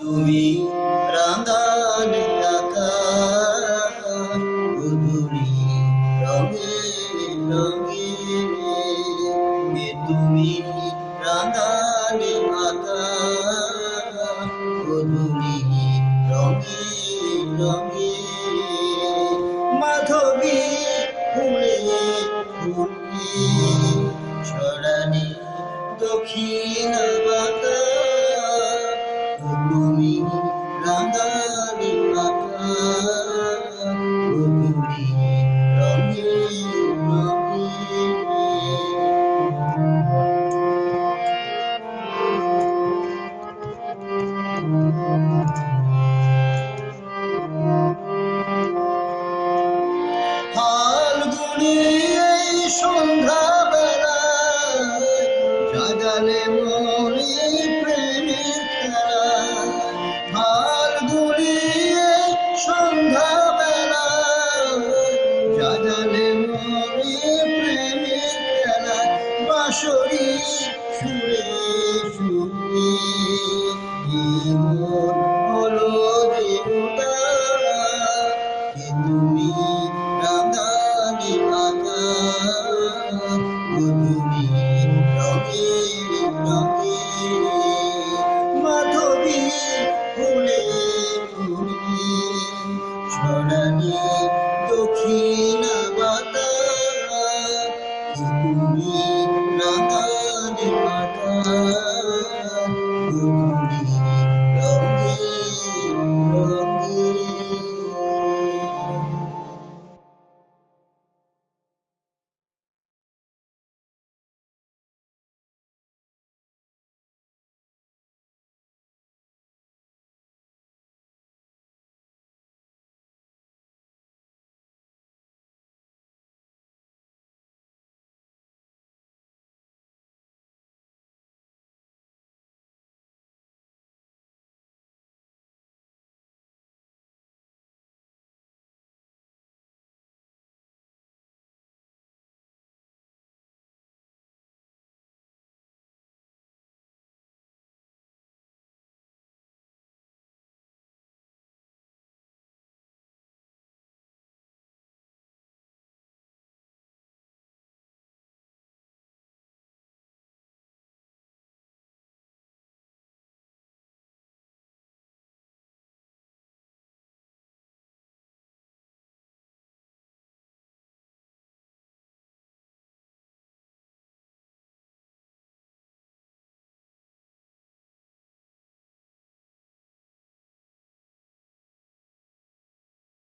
তুমি আকাশ গুধুলি রঙে রঙে। এ তুমি গুধুলি রঙে রঙে। এই সন্ধ্যাবেলায় জাগালে মরি প্রেমের খেলা ফাল্গুনি এই সন্ধ্যাবেলায় জাগালে মরি প্রেমের খেলা বাঁশরি সুরে সুরে মন Natalie, Natalie, Natalie, Natalie, Natalie, Natalie, Natalie, Natalie,